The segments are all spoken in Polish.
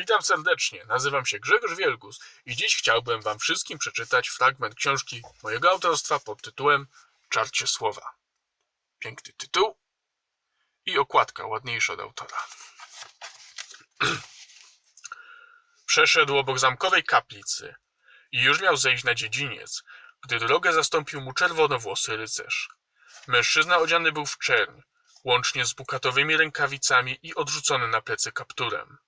Witam serdecznie, nazywam się Grzegorz Wielgus i dziś chciałbym Wam wszystkim przeczytać fragment książki mojego autorstwa pod tytułem Czarcie Słowa. Piękny tytuł i okładka ładniejsza od autora. Przeszedł obok zamkowej kaplicy i już miał zejść na dziedziniec, gdy drogę zastąpił mu czerwonowłosy rycerz. Mężczyzna odziany był w czerń, łącznie z bukatowymi rękawicami i odrzucony na plecy kapturem.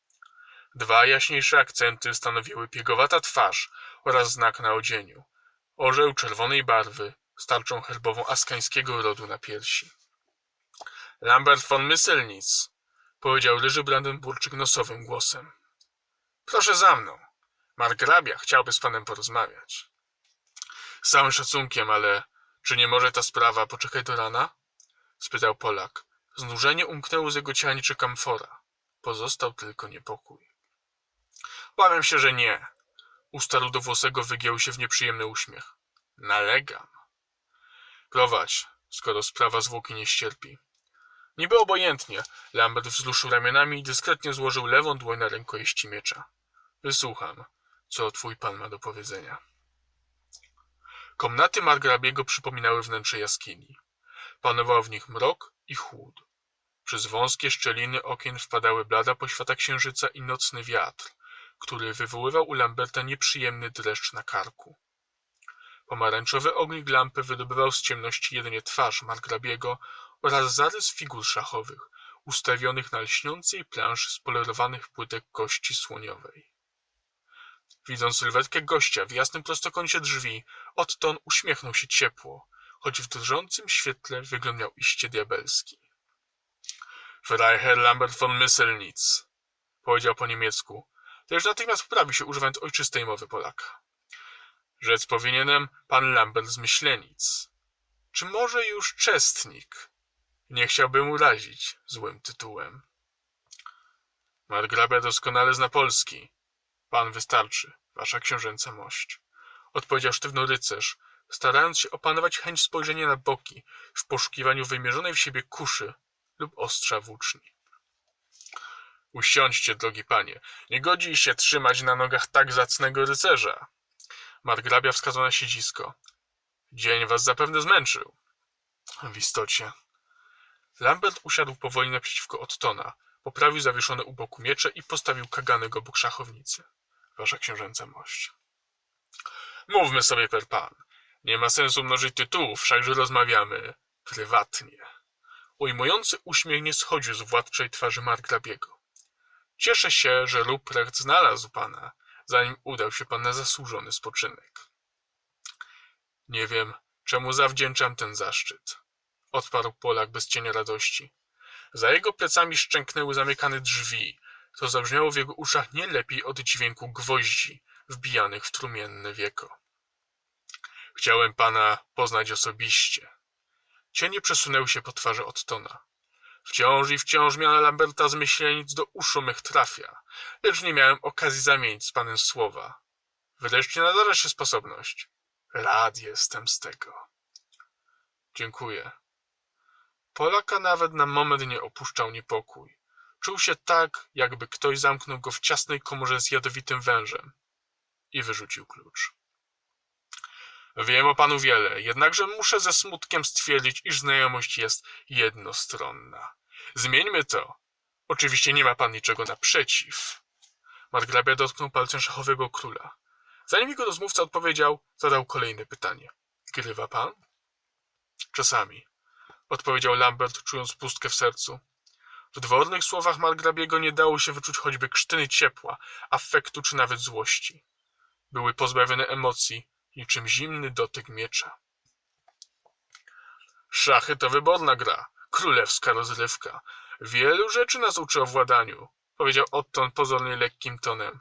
Dwa jaśniejsze akcenty stanowiły piegowata twarz oraz znak na odzieniu. Orzeł czerwonej barwy z tarczą herbową askańskiego rodu na piersi. Lambert von Mysselnitz, powiedział ryży Brandenburczyk nosowym głosem. Proszę za mną. Margrabia chciałby z panem porozmawiać. Z całym szacunkiem, ale czy nie może ta sprawa poczekać do rana? spytał Polak. Znużenie umknęło z jego ciała niczy kamfora. Pozostał tylko niepokój. Obawiam się, że nie. Usta rudowłosego wygięły się w nieprzyjemny uśmiech. Nalegam. Prowadź, skoro sprawa zwłoki nie ścierpi. Niby obojętnie, Lambert wzruszył ramionami i dyskretnie złożył lewą dłoń na rękojeści miecza. Wysłucham, co twój pan ma do powiedzenia. Komnaty margrabiego przypominały wnętrze jaskini. Panował w nich mrok i chłód. Przez wąskie szczeliny okien wpadały blada poświata księżyca i nocny wiatr, który wywoływał u Lamberta nieprzyjemny dreszcz na karku. Pomarańczowy ognik lampy wydobywał z ciemności jedynie twarz margrabiego oraz zarys figur szachowych, ustawionych na lśniącej planszy z polerowanych płytek kości słoniowej. Widząc sylwetkę gościa w jasnym prostokącie drzwi, Otton uśmiechnął się ciepło, choć w drżącym świetle wyglądał iście diabelski. Freiherr Lambert von Mysselnitz, powiedział po niemiecku, lecz natychmiast poprawił się używając ojczystej mowy Polaka. Rzec powinienem pan Lambert z Myślenic. Czy może już czestnik? Nie chciałbym urazić złym tytułem. Margrabia doskonale zna Polski. Pan wystarczy, wasza książęca mość. Odpowiedział sztywno rycerz, starając się opanować chęć spojrzenia na boki w poszukiwaniu wymierzonej w siebie kuszy lub ostrza włóczni. Usiądźcie, drogi panie. Nie godzi się trzymać na nogach tak zacnego rycerza. Margrabia wskazał na siedzisko. Dzień was zapewne zmęczył. W istocie. Lambert usiadł powoli naprzeciwko Ottona, poprawił zawieszone u boku miecze i postawił kaganek obok szachownicy. Wasza książęca mość. Mówmy sobie per pan. Nie ma sensu mnożyć tytułów, wszakże rozmawiamy prywatnie. Ujmujący uśmiech nie schodził z władczej twarzy margrabiego. Cieszę się, że Ruprecht znalazł pana, zanim udał się pan na zasłużony spoczynek. Nie wiem, czemu zawdzięczam ten zaszczyt. Odparł Polak bez cienia radości. Za jego plecami szczęknęły zamykane drzwi, co zabrzmiało w jego uszach nie lepiej od dźwięku gwoździ wbijanych w trumienne wieko. Chciałem pana poznać osobiście. Cienie przesunęły się po twarzy Ottona. Wciąż i wciąż miana Lamberta z myślenic do uszu mych trafia, lecz nie miałem okazji zamienić z panem słowa. Wreszcie nadarza się sposobność. Rad jestem z tego. Dziękuję. Polaka nawet na moment nie opuszczał niepokój. Czuł się tak, jakby ktoś zamknął go w ciasnej komorze z jadowitym wężem i wyrzucił klucz. Wiem o panu wiele, jednakże muszę ze smutkiem stwierdzić, iż znajomość jest jednostronna. Zmieńmy to. Oczywiście nie ma pan niczego naprzeciw. Margrabia dotknął palcem szachowego króla. Zanim jego rozmówca odpowiedział, zadał kolejne pytanie. Grywa pan? Czasami, odpowiedział Lambert, czując pustkę w sercu. W dwornych słowach Margrabiego nie dało się wyczuć choćby krztyny ciepła, afektu czy nawet złości. Były pozbawione emocji, niczym zimny dotyk miecza. Szachy to wyborna gra, królewska rozrywka. Wielu rzeczy nas uczy o władaniu, powiedział Otton pozornie lekkim tonem.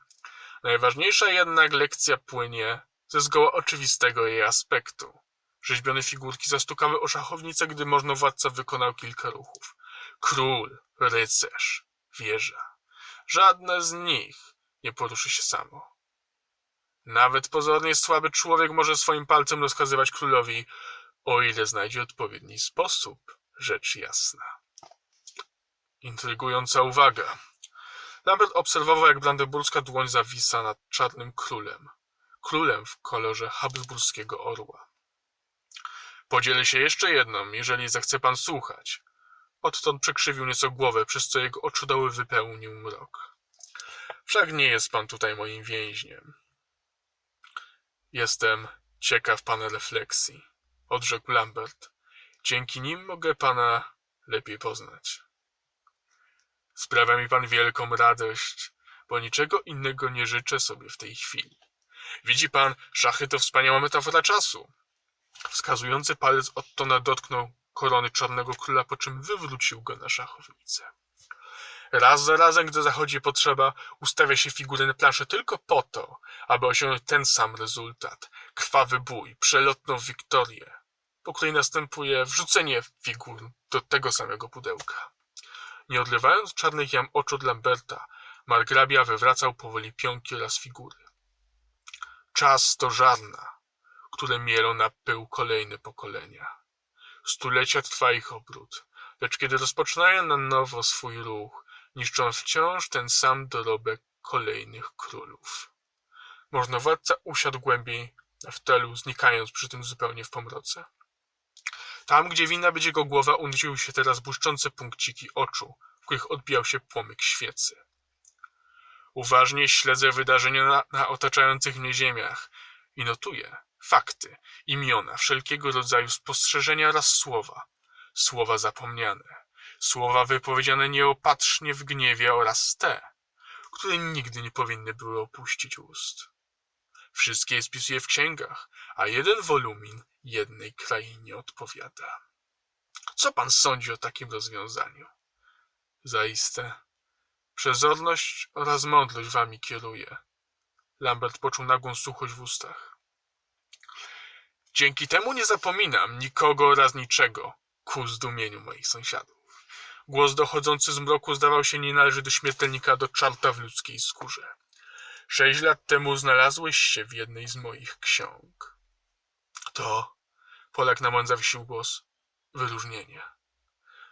Najważniejsza jednak lekcja płynie ze zgoła oczywistego jej aspektu. Rzeźbione figurki zastukały o szachownicę, gdy możnowładca wykonał kilka ruchów. Król, rycerz, wieża. Żadne z nich nie poruszy się samo. Nawet pozornie słaby człowiek może swoim palcem rozkazywać królowi, o ile znajdzie odpowiedni sposób, rzecz jasna. Intrygująca uwaga. Lambert obserwował, jak brandenburska dłoń zawisa nad czarnym królem. Królem w kolorze habsburskiego orła. Podzielę się jeszcze jedną, jeżeli zechce pan słuchać. Odtąd przekrzywił nieco głowę, przez co jego oczodoły wypełnił mrok. Wszak nie jest pan tutaj moim więźniem. Jestem ciekaw pana refleksji, odrzekł Lambert. Dzięki nim mogę pana lepiej poznać. Sprawia mi pan wielką radość, bo niczego innego nie życzę sobie w tej chwili. Widzi pan, szachy to wspaniała metafora czasu. Wskazujący palec Ottona dotknął korony czarnego króla, po czym wywrócił go na szachownicę. Raz za razem, gdy zachodzi potrzeba, ustawia się figury na planszy tylko po to, aby osiągnąć ten sam rezultat. Krwawy bój, przelotną wiktorię, po której następuje wrzucenie figur do tego samego pudełka. Nie odlewając czarnych jam oczu od Lamberta, margrabia wywracał powoli pionki oraz figury. Czas to żarna, które mielą na pył kolejne pokolenia. Stulecia trwa ich obrót, lecz kiedy rozpoczynają na nowo swój ruch, niszczą wciąż ten sam dorobek kolejnych królów. Można władca usiadł głębiej w telu, znikając przy tym zupełnie w pomroce. Tam, gdzie winna być jego głowa, unosiły się teraz błyszczące punkciki oczu, w których odbijał się płomyk świecy. Uważnie śledzę wydarzenia na, na otaczających mnie ziemiach i notuję fakty, imiona, wszelkiego rodzaju spostrzeżenia oraz słowa, słowa zapomniane, słowa wypowiedziane nieopatrznie w gniewie oraz te, które nigdy nie powinny były opuścić ust. Wszystkie je spisuję w księgach, a jeden wolumin jednej krainie odpowiada. Co pan sądzi o takim rozwiązaniu? Zaiste, przezorność oraz mądrość wami kieruje. Lambert poczuł nagłą suchość w ustach. Dzięki temu nie zapominam nikogo oraz niczego, ku zdumieniu moich sąsiadów. Głos dochodzący z mroku zdawał się nie należy do śmiertelnika, do czarta w ludzkiej skórze. Sześć lat temu znalazłeś się w jednej z moich ksiąg. To, Polak na mąd zawiesił głos, wyróżnienie.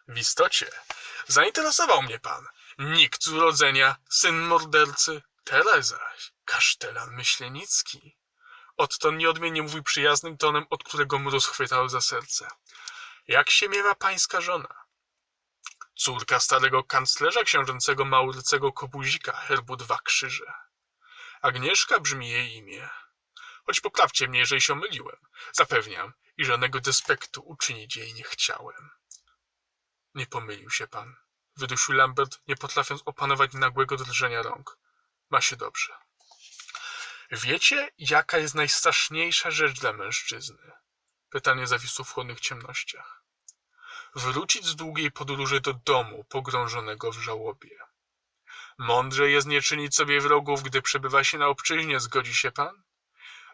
W istocie zainteresował mnie pan. Nikt z urodzenia, syn mordercy, teraz zaś kasztelan myślenicki. Odtąd nieodmiennie mówił przyjaznym tonem, od którego mróz chwytał za serce. Jak się miewa pańska żona? Córka starego kanclerza książęcego Maurycego Kobuzika, herbu dwa krzyże. Agnieszka brzmi jej imię. Choć poprawcie mnie, jeżeli się myliłem. Zapewniam, i żadnego despektu uczynić jej nie chciałem. Nie pomylił się pan. Wydusił Lambert, nie potrafiąc opanować nagłego drżenia rąk. Ma się dobrze. Wiecie, jaka jest najstraszniejsza rzecz dla mężczyzny? Pytanie zawisło w chłodnych ciemnościach. Wrócić z długiej podróży do domu pogrążonego w żałobie. Mądrze jest nie czynić sobie wrogów, gdy przebywa się na obczyźnie, zgodzi się pan?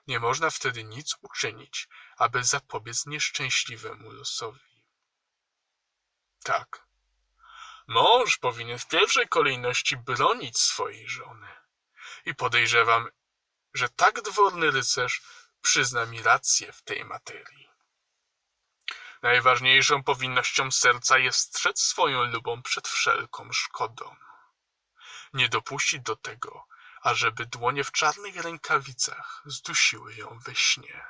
Nie można wtedy nic uczynić, aby zapobiec nieszczęśliwemu losowi. Tak. Mąż powinien w pierwszej kolejności bronić swojej żony. I podejrzewam, że tak dworny rycerz przyzna mi rację w tej materii. Najważniejszą powinnością serca jest strzec swoją lubą przed wszelką szkodą. Nie dopuścić do tego, ażeby dłonie w czarnych rękawicach zdusiły ją we śnie.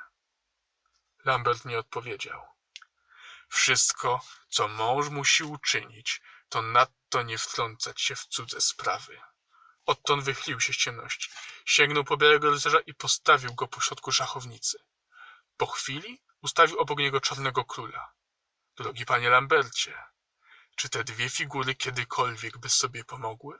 Lambert nie odpowiedział. Wszystko, co mąż musi uczynić, to nadto nie wtrącać się w cudze sprawy. Odtąd wychylił się z ciemności, sięgnął po białego rycerza i postawił go pośrodku szachownicy. Po chwili ustawił obok niego czarnego króla. Drogi panie Lambercie, czy te dwie figury kiedykolwiek by sobie pomogły?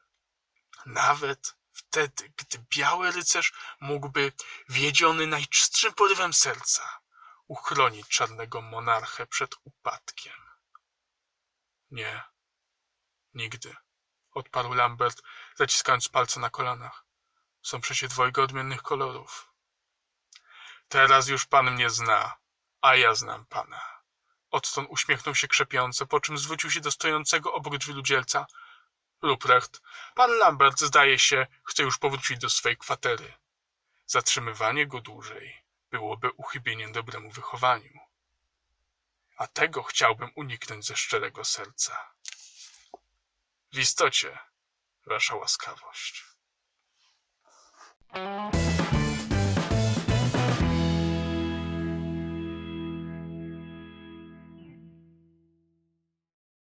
Nawet wtedy, gdy biały rycerz mógłby, wiedziony najczystszym porywem serca, uchronić czarnego monarchę przed upadkiem. Nie, nigdy, odparł Lambert, zaciskając palce na kolanach. Są przecie dwojga odmiennych kolorów. Teraz już pan mnie zna, a ja znam pana. Odtąd uśmiechnął się krzepiąco, po czym zwrócił się do stojącego obok drzwi ludzielca. Ruprecht, pan Lambert zdaje się, chce już powrócić do swej kwatery. Zatrzymywanie go dłużej byłoby uchybieniem dobremu wychowaniu. A tego chciałbym uniknąć ze szczerego serca. W istocie, wasza łaskawość.